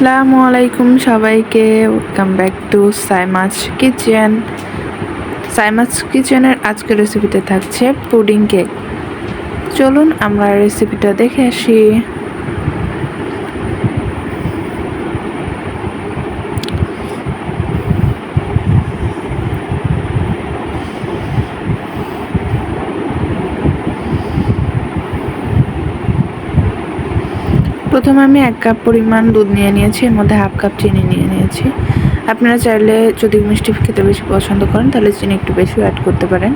আসসালামু আলাইকুম সবাইকে। Welcome back to Saima's kitchen Saima's কিচেনের আজকের রেসিপিতে থাকছে পুডিং কেক চলুন আমরা রেসিপিটা দেখে আসি। প্রথমে আমি এক কাপ পরিমাণ দুধ নিয়ে নিয়েছি, এর মধ্যে হাফ কাপ চিনি নিয়ে নিয়েছি। আপনারা চাইলে যদি মিষ্টি খেতে বেশি পছন্দ করেন, তাহলে চিনি একটু বেশি অ্যাড করতে পারেন।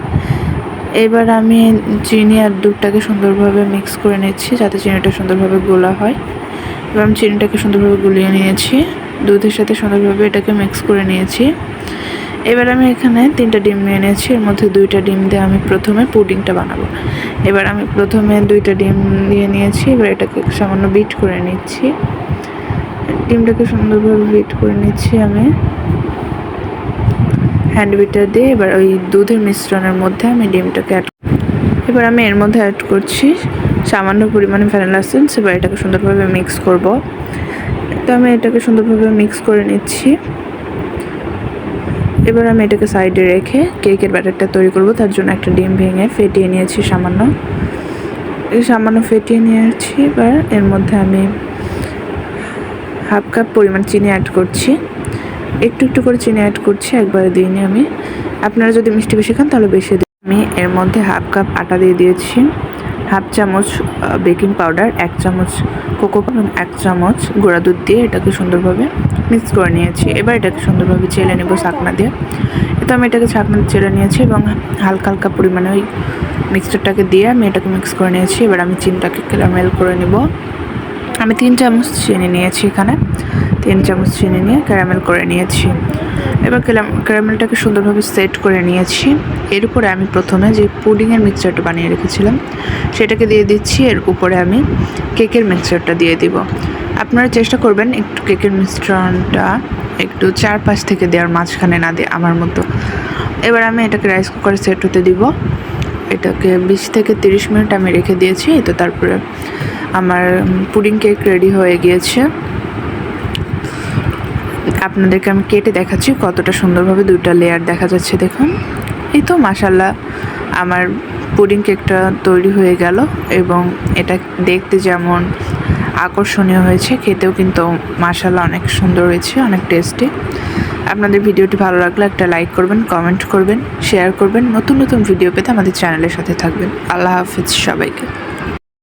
এবার আমি চিনি আর দুধটাকে সুন্দরভাবে মিক্স করে নিচ্ছি, যাতে চিনিটা সুন্দরভাবে গোলা হয়। এবার আমি চিনিটাকে সুন্দরভাবে গুলিয়ে নিয়েছি। দুধের সাথে সুন্দরভাবে এটাকে মিক্স করে নিয়েছি। এবার আমি এখানে তিনটা ডিম নিয়ে নিয়েছি। এর মধ্যে দুইটা ডিম দিয়ে আমি প্রথমে পুডিংটা বানাবো। এবার আমি প্রথমে দুইটা ডিম দিয়ে নিয়েছি। এবার এটাকে সামান্য বিট করে নিচ্ছি। ডিমটাকে সুন্দরভাবে বিট করে নিচ্ছি আমি। হ্যান্ড বিটার দিয়ে এবার ওই দুধের মিশ্রণের মধ্যে আমি ডিমটাকে অ্যাড এবার আমি এর মধ্যে অ্যাড করছি সামান্য পরিমাণে ভ্যানিলা এসেন্স এবার এটাকে সুন্দরভাবে মিক্স করব। তো আমি এটাকে সুন্দরভাবে মিক্স করে নিচ্ছি। এবার আমি এটাকে সাইডে রেখে কেকের ব্যাটারটা তৈরি করব। তার জন্য একটা ডিম ভেঙে ফেটিয়ে নিয়েছি সামান্য। সামান্য ফেটিয়ে নিয়েছি। এবার এর মধ্যে আমি হাফ কাপ পরিমাণ চিনি অ্যাড করছি। একটু একটু করে চিনি অ্যাড করছি, একবারে দিইনি আমি। আপনারা যদি মিষ্টি বেশি খান তাহলে বেশি দিন। আমি এর মধ্যে হাফ কাপ আটা দিয়ে দিয়েছি। হাফ চামচ বেকিং পাউডার, এক চামচ কোকো এবং এক চামচ গুঁড়া দুধ দিয়ে এটাকে সুন্দরভাবে মিক্স করে নিয়েছি। এবার এটাকে সুন্দরভাবে চেলে নেব ছাকনা দিয়ে। তো আমি এটাকে ছাকনা চেলে নিয়েছি এবং হালকা হালকা পরিমাণে ওই মিক্সচারটাকে দিয়ে আমি এটাকে মিক্স করে নিয়েছি। এবার আমি চিনটাকে ক্যারামেল করে নেব। আমি তিন চামচ চিনি নিয়েছি এখানে। তিন চামচ চিনি নিয়ে ক্যারামেল করে নিয়েছি। এবার ক্যারামেলটাকে সুন্দরভাবে সেট করে নিয়েছি। এর উপরে আমি প্রথমে যে পুডিংয়ের মিক্সচারটা বানিয়ে রেখেছিলাম, সেটাকে দিয়ে দিচ্ছি। এর উপরে আমি কেকের মিক্সচারটা দিয়ে দিব। আপনারা চেষ্টা করবেন একটু কেকের মিশ্রণটা একটু চারপাশ থেকে দেওয়ার মাঝখানে না দিয়ে আমার মতো। এবার আমি এটাকে রাইস কুকারে সেট হতে দিব। এটাকে বিশ থেকে তিরিশ মিনিট আমি রেখে দিয়েছি। তো তারপরে আমার পুডিং কেক রেডি হয়ে গিয়েছে। আপনাদেরকে আমি কেটে দেখাচ্ছি কতটা সুন্দরভাবে দুইটা লেয়ার দেখা যাচ্ছে, দেখুন। এই তো মাসাল্লাহ আমার পুডিং কেকটা তৈরি হয়ে গেল এবং এটা দেখতে যেমন আকর্ষণীয় হয়েছে, খেতেও কিন্তু মাসাল্লাহ অনেক সুন্দর হয়েছে, অনেক টেস্টি আপনাদের ভিডিওটি ভালো লাগলে একটা লাইক করবেন কমেন্ট করবেন শেয়ার করবেন, নতুন নতুন ভিডিও পেতে আমাদের চ্যানেলের সাথে থাকবেন। আল্লাহ হাফিজ সবাইকে।